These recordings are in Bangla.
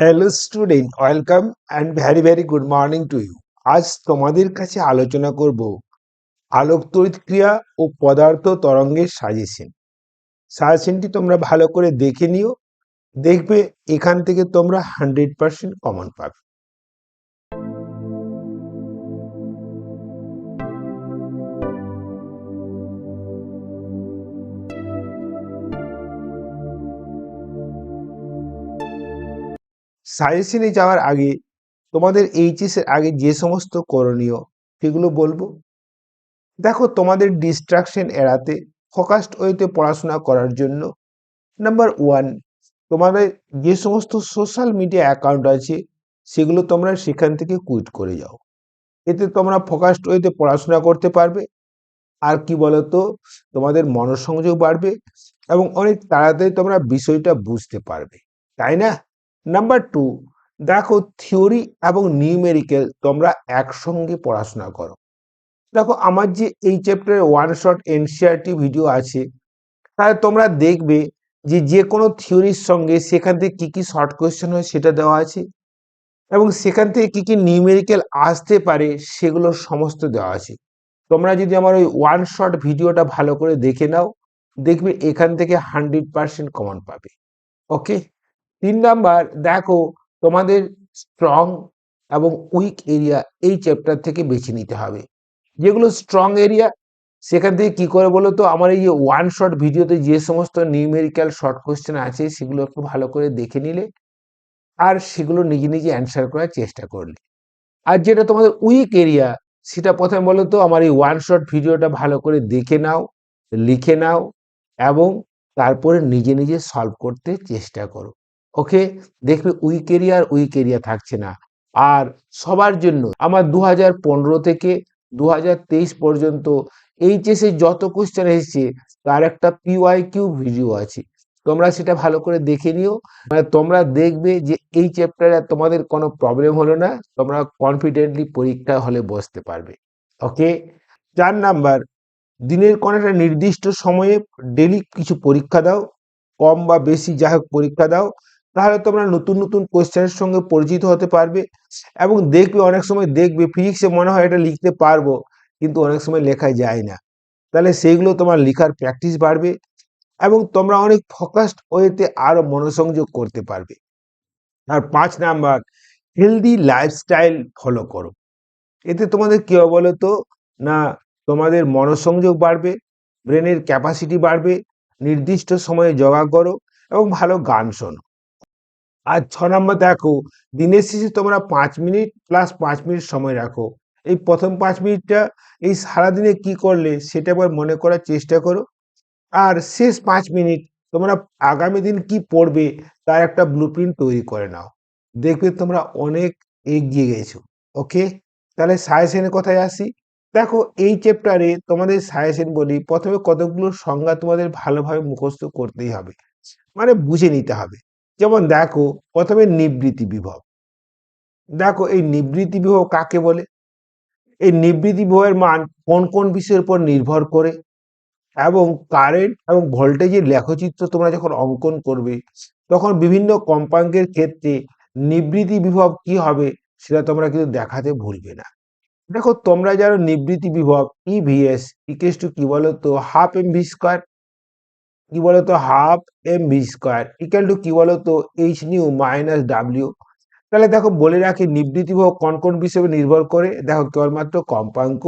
Hello student welcome and very very good morning to you আজ তোমাদের কাছে আলোচনা করব আলোক তড়িৎ ক্রিয়া ও পদার্থ তরঙ্গের সাজেশন। সাজেশনটি তোমরা ভালো করে দেখে নিও। দেখবে এখান থেকে তোমরা হান্ড্রেড পারসেন্ট কমন পাবে। সাজেশনে যাওয়ার আগে তোমাদের এইচএস এর আগে যে সমস্ত করণীয় সেগুলো বলব। দেখো তোমাদের ডিস্ট্রাকশন এড়াতে ফোকাসড ওয়েতে পড়াশোনা করার জন্য নাম্বার ওয়ান তোমাদের যে সমস্ত সোশ্যাল মিডিয়া অ্যাকাউন্ট আছে সেগুলো তোমরা সেখান থেকে কুইট করে যাও। এতে তোমরা ফোকাসড ওয়েতে পড়াশোনা করতে পারবে। আর কি বলতো? তোমাদের মনোসংযোগ বাড়বে এবং অনেক তাড়াতাড়ি তোমরা বিষয়টা বুঝতে পারবে। তাই না? নাম্বার টু দেখো থিওরি এবং নিউমেরিক্যাল তোমরা একসঙ্গে পড়াশোনা করো। দেখো আমার যে এই চ্যাপ্টারে ওয়ান শট এনসিআরটি ভিডিও আছে, তাহলে তোমরা দেখবে যে যে কোনো থিওরির সঙ্গে সেখান থেকে কী কী শর্ট কোয়েশ্চেন হয় সেটা দেওয়া আছে এবং সেখান থেকে কী কী নিউমেরিক্যাল আসতে পারে সেগুলো সমস্ত দেওয়া আছে। তোমরা যদি আমার ওই ওয়ান শট ভিডিওটা ভালো করে দেখে নাও, দেখবে এখান থেকে হান্ড্রেড পার্সেন্ট কমন পাবে। ওকে তিন নাম্বার, দেখো তোমাদের স্ট্রং এবং উইক এরিয়া এই চ্যাপ্টার থেকে বেছে নিতে হবে। যেগুলো স্ট্রং এরিয়া সেখান থেকে কি করে বলো তো? আমার এই যে ওয়ান শট ভিডিওতে যে সমস্ত নিউমেরিক্যাল শর্ট কোয়েশ্চেন আছে, সেগুলো একটু ভালো করে দেখে নিলে আর সেগুলো নিজে নিজে অ্যান্সার করার চেষ্টা করলে। আর যেটা তোমাদের উইক এরিয়া সেটা প্রথমে বলো তো, আমার এই ওয়ান শট ভিডিওটা ভালো করে দেখে নাও, লিখে নাও এবং তারপরে নিজে নিজে সলভ করতে চেষ্টা করো। ওকে? দেখবে উইক এরিয়া আর উইক এরিয়া থাকছে না। আর সবার জন্য আমার দু হাজার পনেরো থেকে দু হাজার তেইশ পর্যন্ত এইচএসে যত কোশ্চেন এসেছে, তার একটা পিওয়াই কিউ ভিডিও আছে। তোমরা সেটা ভালো করে দেখে নিও। মানে তোমরা দেখবে যে এই চ্যাপ্টারে তোমাদের কোনো প্রবলেম হলো না, তোমরা কনফিডেন্টলি পরীক্ষা হলে বসতে পারবে। ওকে? চার নাম্বার, দিনের কোনো একটা নির্দিষ্ট সময়ে ডেলি কিছু পরীক্ষা দাও। কম বা বেশি যা হোক পরীক্ষা দাও। তাহলে তোমরা নতুন নতুন কোয়েশ্চেনের সঙ্গে পরিচিত হতে পারবে এবং দেখবে অনেক সময় দেখবে ফিজিক্সে মনে হয় এটা লিখতে পারব কিন্তু অনেক সময় লেখা যায় না। তাহলে সেইগুলো তোমার লেখার প্র্যাকটিস বাড়বে এবং তোমরা অনেক ফোকাসড ওয়েতে আরও মনোসংযোগ করতে পারবে। আর পাঁচ নাম্বার হেলদি লাইফস্টাইল ফলো করো। এতে তোমাদের কি বলো তো না, তোমাদের মনোসংযোগ বাড়বে ব্রেনের ক্যাপাসিটি বাড়বে, নির্দিষ্ট সময়ে যোগা করো এবং ভালো গান শোনো। আর ছ নম্বর দেখো, দিনের শেষে তোমরা পাঁচ মিনিট প্লাস পাঁচ মিনিট সময় রাখো। এই প্রথম পাঁচ মিনিটটা, এই সারাদিনে কি করলে সেটা একবার মনে করার চেষ্টা করো। আর শেষ পাঁচ মিনিট, তোমরা আগামী দিন কি পড়বে তার একটা ব্লু তৈরি করে নাও। দেখবে তোমরা অনেক এগিয়ে গেছো ওকে তাহলে সাজেশনের কথায় আসি? দেখো, এই চ্যাপ্টারে তোমাদের সাজেশন বলি, প্রথমে কতগুলো সংজ্ঞা তোমাদের ভালোভাবে মুখস্থ করতেই হবে। মানে বুঝে নিতে হবে। যেমন দেখো, প্রথমে নিবৃত্তি বিভব। দেখো, এই নিবৃত্তি বিভব কাকে বলে? এই নিবৃত্তি বিভবের মান কোন কোন বিষয়ের উপর নির্ভর করে? এবং কারেন্ট এবং ভোল্টেজের লেখচিত্র তোমরা যখন অঙ্কন করবে, তখন বিভিন্ন কম্পাঙ্কের ক্ষেত্রে নিবৃত্তি বিভব কি হবে সেটা তোমরা কিন্তু দেখাতে ভুলবে না। দেখো, তোমরা যারা নিবৃত্তি বিভব ইভিএস ইকেস টু কি বলতো? হাফ এম ভি স্কোয়ার কি বলতো? Half M V square equal to কি বলতো? এইচ নিউ মাইনাস ডাব্লিউ তাহলে দেখো, বলে রাখি, নিবৃত্তি বিভব কোন কোন বিষয়ে নির্ভর করে? দেখো, কেবলমাত্র কম্পাঙ্ক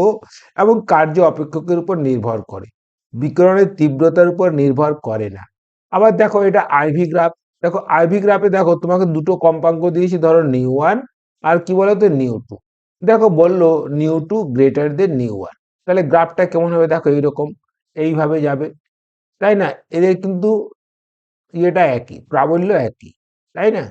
এবং কার্য অপেক্ষকের উপর নির্ভর করে। বিকরণের তীব্রতার উপর নির্ভর করে না। আবার দেখো, এটা আইভি গ্রাফ দেখো আইভি গ্রাফে দেখো, তোমাকে দুটো কম্পাঙ্ক দিয়েছি, ধরো নিউ ওয়ান আর কি বলতো? নিউ টু দেখো, বলল nu two greater than nu one তাহলে গ্রাফটা কেমন হবে? দেখো, এইরকম। এইভাবে যাবে। তাই না? এদের কিন্তু ইয়েটা একই, প্রাবল্য একই, তাই না?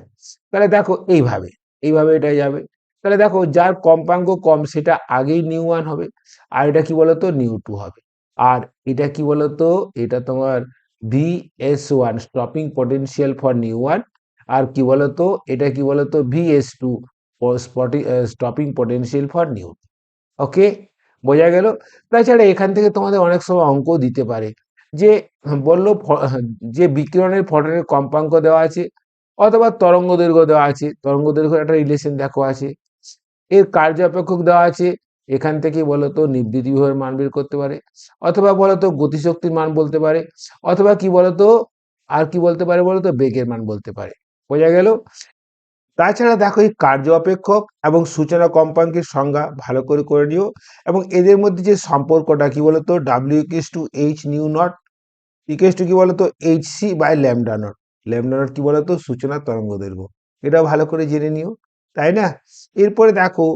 তাহলে দেখো এইভাবে এইভাবে এটা যাবে। তাহলে দেখো যার কম্পাঙ্ক কম সেটা আগেই নিউ ওয়ান হবে, আর এটা কি বলতো? নিউ টু হবে। আর এটা কি বলতো? এটা তোমার V S one stopping potential for nu one আর কি বলতো? এটা কি বলতো? V S two stopping potential for nu okay বোঝা গেল? তাছাড়া এখান থেকে তোমাদের অনেক সময় অঙ্ক দিতে পারে। যে বলল যে বিকিরণের ফটনের কম্পাঙ্ক দেওয়া আছে অথবা তরঙ্গ দৈর্ঘ্য দেওয়া আছে। তরঙ্গ দৈর্ঘ্য একটা রিলেশন দেখো আছে। এর কার্য অপেক্ষক দেওয়া আছে। এখান থেকে বলতো নিবৃত্তি বিভবের মান বের করতে পারে অথবা বলতো গতিশক্তির মান বলতে পারে অথবা কি বলতো? আর কি বলতে পারে বলতো? বেগের মান বলতে পারে। বোঝা গেল? তাছাড়া দেখো এই কার্য অপেক্ষক এবং সূচনা কম্পাঙ্কের সংজ্ঞা ভালো করে করে নিও এবং এদের মধ্যে যে সম্পর্কটা, কি বলতো? W equals to H nu naught equals to কি বলতো? H C by lambda naught lambda naught কি বলতো? সূচনা তরঙ্গ দৈর্ঘ্য এটা ভালো করে জেনে নিও, তাই না? এরপরে দেখো,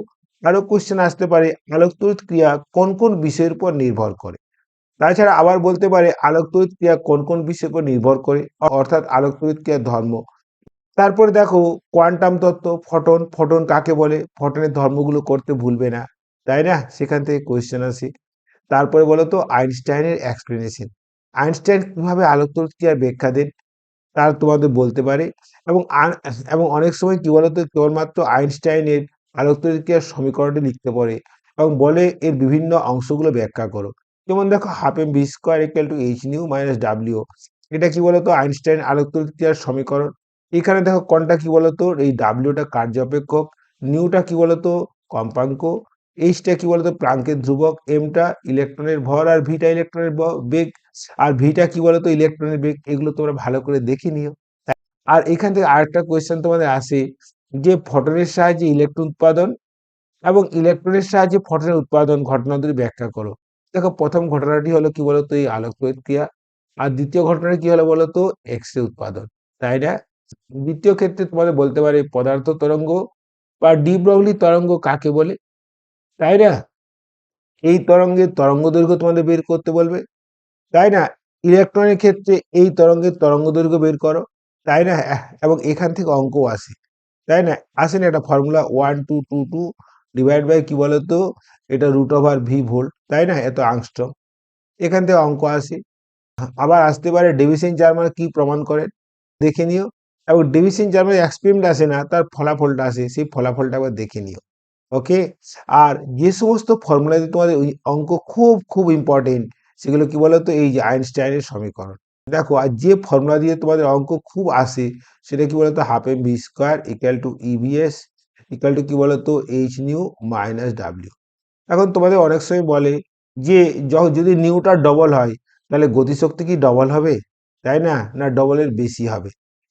আরও কোশ্চেন আসতে পারে আলোক তড়িৎ ক্রিয়া কোন কোন বিষয়ের উপর নির্ভর করে? তাছাড়া আবার বলতে পারে আলোক তড়িৎ ক্রিয়া কোন কোন বিষয়ের উপর নির্ভর করে? অর্থাৎ আলোক তড়িৎ ক্রিয়ার ধর্ম। তারপরে দেখো কোয়ান্টাম তত্ত্ব ফটন ফটন কাকে বলে? ফটনের ধর্মগুলো করতে ভুলবে না, তাই না? সেখান থেকে কোয়েশ্চেন আসে। তারপরে বলো তো আইনস্টাইনের এক্সপ্লেনেশন আইনস্টাইন কীভাবে আলোক তড়িৎ ক্রিয়ার ব্যাখ্যা দেন? তার তোমাদের বলতে পারে। এবং এবং অনেক সময় কি বলতো? কেবলমাত্র আইনস্টাইনের আলোক তড়িৎ ক্রিয়ার সমীকরণটি লিখতে পারে এবং বলে এর বিভিন্ন অংশগুলো ব্যাখ্যা করো। যেমন দেখো half M V square equal to H nu minus W এটা কি বলতো? আইনস্টাইন আলোক ক্রিয়ার সমীকরণ এখানে দেখো কোনটা কি বলতো? এই ডাব্লিউটা কার্য অপেক্ষক নিউটা কি বলতো? কম্পাঙ্ক। এইচটা কি বলতো? প্রাঙ্কের ধ্রুবক। এমটা ইলেকট্রনের ভর আর ভিটা ইলেকট্রনের বেগ। আর ভিটা কি বলতো? ইলেকট্রনের বেগ। এগুলো তোমরা ভালো করে দেখে নিও। আর এখান থেকে আরেকটা কোয়েশ্চেন তোমাদের আসে যে ফটনের সাহায্যে ইলেকট্রন উৎপাদন এবং ইলেকট্রনের সাহায্যে ফটনের উৎপাদন ঘটনা দুটি ব্যাখ্যা করো। দেখো, প্রথম ঘটনাটি হলো কি বলতো? এই আলোক প্রক্রিয়া আর দ্বিতীয় ঘটনা কি হলো বলতো? এক্স রে উৎপাদন। তাই না? দ্বিতীয় ক্ষেত্রে তোমাদের বলতে পারে পদার্থ তরঙ্গ বা ডিব্রগলি তরঙ্গ কাকে বলে? তাই না? এই তরঙ্গের তরঙ্গ দৈর্ঘ্য তোমাদের বের করতে বলবে। তাই না? ইলেকট্রনের ক্ষেত্রে এই তরঙ্গের তরঙ্গ দৈর্ঘ্য বের করো। তাই না? এবং এখান থেকে অঙ্ক আসে। তাই না? আসে না একটা formula one two two two divide by কি বলতো? এটা রুট ওভার ভি ভোল্ট তাই না? এত আংস্ট্রম এখান থেকে অঙ্ক আসে। আবার আসতে পারে ডেভিসিন জার্মান কি প্রমাণ করেন? দেখে নিও। এবং ডিভিশন জার্মান এক্সপেরিমেন্ট আসে না, তার ফলাফলটা আসে সেই ফলাফলটা একবার দেখে নিও ওকে আর যে সমস্ত ফর্মুলাতে তোমাদের ওই অঙ্ক খুব খুব ইম্পর্টেন্ট সেগুলো কি বলতো? এই যে আইনস্টাইনের সমীকরণ। দেখো, আর যে ফর্মুলা দিয়ে তোমাদের অঙ্ক খুব আসে, সেটা কি বলতো? Half M V square equal to e V S equal to কি বলতো? এইচ নিউ মাইনাস ডাব্লিউ এখন তোমাদের অনেক সময় বলে যে যদি নিউটা ডবল হয়, তাহলে গতিশক্তি কি ডবল হবে? তাই না? না ডবলের বেশি হবে?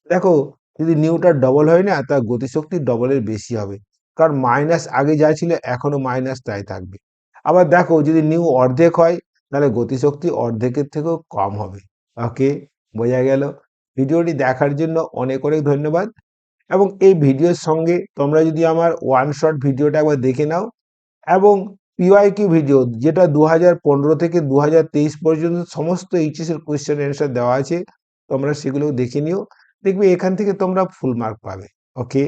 দেখো, যদি নিউটা ডবল হয় না, তার গতিশক্তি ডবলের বেশি হবে। কারণ মাইনাস আগে যা ছিল, এখনও মাইনাস তাই থাকবে। আবার দেখো, যদি নিউ অর্ধেক হয়, তাহলে গতিশক্তি অর্ধেকের থেকেও কম হবে। ওকে বোঝা গেল। ভিডিওটি দেখার জন্য অনেক অনেক ধন্যবাদ। এবং এই ভিডিওর সঙ্গে তোমরা যদি আমার ওয়ান শট ভিডিওটা একবার দেখে নাও, এবং পিওয়াইকিউ ভিডিও যেটা দু হাজার পনেরো থেকে দু হাজার তেইশ পর্যন্ত সমস্ত এইচএসের কোয়েশ্চেন অ্যান্সার দেওয়া আছে, তোমরা সেগুলো দেখে নিও। দেখবে এখান থেকে তোমরা ফুল মার্ক পাবে ওকে